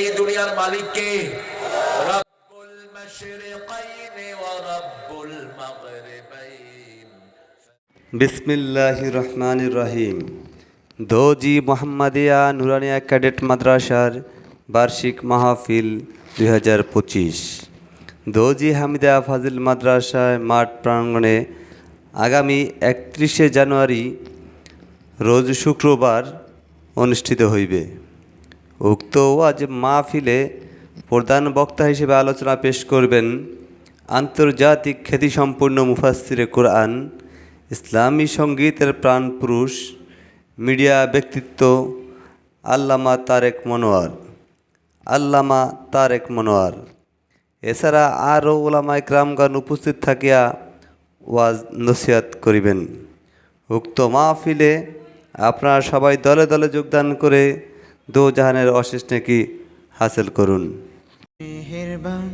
এই দুনিয়ার মালিক কে রব্বুল মাশরিকাইন ওয়া রব্বুল মাগরিবাইন। বিসমিল্লাহ রহমান রহিম। দোজি মোহাম্মদিয়া নুরানিয়া ক্যাডেট মাদ্রাসার বার্ষিক মাহফিল দুই হাজার পঁচিশ। দোজি হামিদা ফাজিল মাদ্রাসায় মাঠ প্রাঙ্গণে আগামী একত্রিশে জানুয়ারি রোজ শুক্রবার অনুষ্ঠিত হইবে। উক্ত ওয়াজ মাহফিলে প্রধান বক্তা হিসেবে আলোচনা পেশ করবেন আন্তর্জাতিক খ্যাতিসম্পন্ন মুফাসসিরে কোরআন, ইসলামী সঙ্গীতের প্রাণপুরুষ মিডিয়া ব্যক্তিত্ব, আল্লামা তারেক মনোয়ার, আল্লামা তারেক মনোয়ার। এছাড়া আরও ওলামায় গ্রামগান উপস্থিত থাকিয়া ওয়াজ নসিহাত করিবেন। উক্ত মাহফিলে আপনারা সবাই দলে দলে যোগদান করে দো জাহানের অশেষ নাকি হাসিল করুন। মেহেরবান